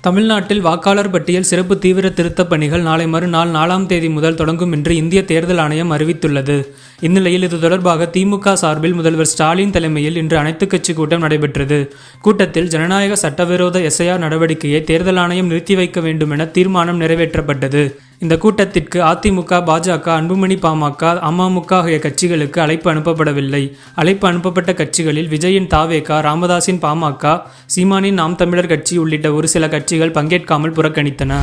தமிழ்நாட்டில் வாக்காளர் பட்டியல் சிறப்பு தீவிர திருத்தப் பணிகள் நாளை மறுநாள் நாலாம் தேதி முதல் தொடங்கும் என்று இந்திய தேர்தல் ஆணையம் அறிவித்துள்ளது. இந்நிலையில் இது தொடர்பாக திமுக சார்பில் முதல்வர் ஸ்டாலின் தலைமையில் இன்று அனைத்துக் கட்சி கூட்டம் நடைபெற்றது. கூட்டத்தில் ஜனநாயக சட்டவிரோத எஸ்ஐஆர் நடவடிக்கையை தேர்தல் ஆணையம் நிறுத்தி வைக்க வேண்டும் என தீர்மானம் நிறைவேற்றப்பட்டது. இந்த கூட்டத்திற்கு அதிமுக பாஜக அன்புமணி பாமக அமமுக ஆகிய கட்சிகளுக்கு அழைப்பு அனுப்பப்படவில்லை. அழைப்பு அனுப்பப்பட்ட கட்சிகளில் விஜயின் தாவேகா ராமதாஸின் பாமக சீமானின் நாம் தமிழர் கட்சி உள்ளிட்ட ஒரு சில கட்சிகள் பங்கேற்காமல் புறக்கணித்தன.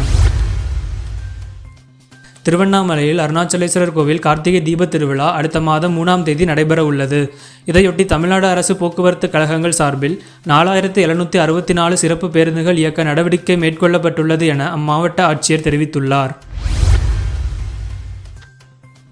திருவண்ணாமலையில் அருணாச்சலேஸ்வரர் கோவில் கார்த்திகை தீபத் திருவிழா அடுத்த மாதம் மூணாம் தேதி நடைபெற உள்ளது. இதையொட்டி தமிழ்நாடு அரசு போக்குவரத்து கழகங்கள் சார்பில் நாலாயிரத்து எழுநூற்றி அறுபத்தி நாலு சிறப்பு பேருந்துகள் இயக்க நடவடிக்கை மேற்கொள்ளப்பட்டுள்ளது என அம்மாவட்ட ஆட்சியர் தெரிவித்துள்ளார்.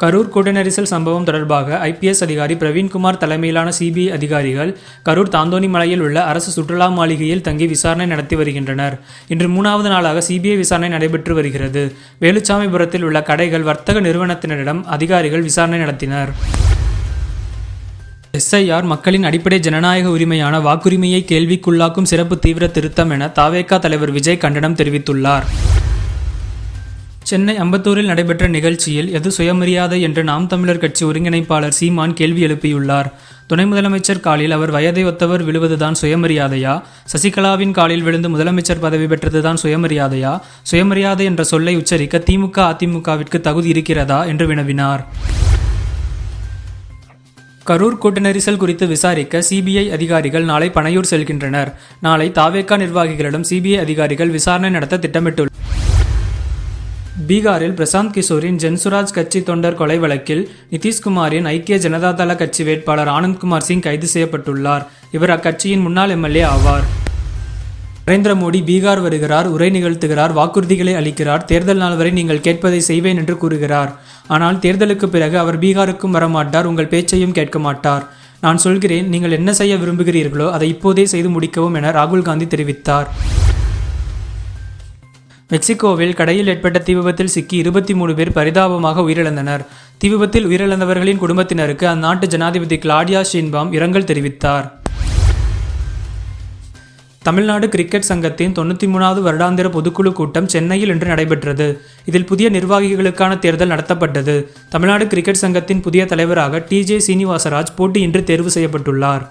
கரூர் கூட்ட நெரிசல் சம்பவம் தொடர்பாக ஐபிஎஸ் அதிகாரி பிரவீன்குமார் தலைமையிலான சிபிஐ அதிகாரிகள் கரூர் தாந்தோணி மலையில் உள்ள அரசு சுற்றுலா மாளிகையில் தங்கி விசாரணை நடத்தி வருகின்றனர். இன்று மூணாவது நாளாக சிபிஐ விசாரணை நடைபெற்று வருகிறது. வேலுச்சாமிபுரத்தில் உள்ள கடைகள் வர்த்தக நிறுவனத்தினரிடம் அதிகாரிகள் விசாரணை நடத்தினர். எஸ்ஐஆர் மக்களின் அடிப்படை ஜனநாயக உரிமையான வாக்குரிமையை கேள்விக்குள்ளாக்கும் சிறப்பு தீவிர திருத்தம் என தாவேகா தலைவர் விஜய் கண்டனம் தெரிவித்துள்ளார். சென்னை அம்பத்தூரில் நடைபெற்ற நிகழ்ச்சியில் எது சுயமரியாதை என்று நாம் தமிழர் கட்சி ஒருங்கிணைப்பாளர் சீமான் கேள்வி எழுப்பியுள்ளார். துணை முதலமைச்சர் காலில் அவர் வயதை ஒத்தவர் விழுவதுதான் சுயமரியாதையா? சசிகலாவின் காலில் விழுந்து முதலமைச்சர் பதவி பெற்றதுதான் சுயமரியாதையா? சுயமரியாதை என்ற சொல்லை உச்சரிக்க திமுக அதிமுகவிற்கு தகுதி இருக்கிறதா? என்று வினவினார். கரூர் கூட்ட நெரிசல் குறித்து விசாரிக்க சிபிஐ அதிகாரிகள் நாளை பனையூர் செல்கின்றனர். நாளை தாவேகா நிர்வாகிகளிடம் சிபிஐ அதிகாரிகள் விசாரணை நடத்த திட்டமிட்டுள்ளனர். பீகாரில் பிரசாந்த் கிஷோரின் ஜென்சுராஜ் கட்சி தொண்டர் கொலை வழக்கில் நிதிஷ்குமாரின் ஐக்கிய ஜனதாதள கட்சி வேட்பாளர் ஆனந்த்குமார் சிங் கைது செய்யப்பட்டுள்ளார். இவர் அக்கட்சியின் முன்னாள் எம்எல்ஏ ஆவார். நரேந்திர மோடி பீகார் வருகிறார் உரை நிகழ்த்துகிறார் வாக்குறுதிகளை அளிக்கிறார் தேர்தல் நாள் வரை நீங்கள் கேட்பதை செய்வேன் என்று கூறுகிறார். ஆனால் தேர்தலுக்கு பிறகு அவர் பீகாருக்கும் வரமாட்டார் உங்கள் பேச்சையும் கேட்க மாட்டார். நான் சொல்கிறேன் நீங்கள் என்ன செய்ய விரும்புகிறீர்களோ அதை இப்போதே செய்து முடிக்கவும் என ராகுல் காந்தி தெரிவித்தார். மெக்சிகோவில் கடையில் ஏற்பட்ட தீ விபத்தில் சிக்கி இருபத்தி மூணு பேர் பரிதாபமாக உயிரிழந்தனர். தீ விபத்தில் உயிரிழந்தவர்களின் குடும்பத்தினருக்கு அந்நாட்டு ஜனாதிபதி கிளாடியா ஷீன்பாம் இரங்கல் தெரிவித்தார். தமிழ்நாடு கிரிக்கெட் சங்கத்தின் தொண்ணூற்றி மூணாவது வருடாந்திர பொதுக்குழு கூட்டம் சென்னையில் இன்று நடைபெற்றது. இதில் புதிய நிர்வாகிகளுக்கான தேர்தல் நடத்தப்பட்டது. தமிழ்நாடு கிரிக்கெட் சங்கத்தின் புதிய தலைவராக டி ஜே சீனிவாசராஜ் போட்டியின்றி தேர்வு செய்யப்பட்டுள்ளார்.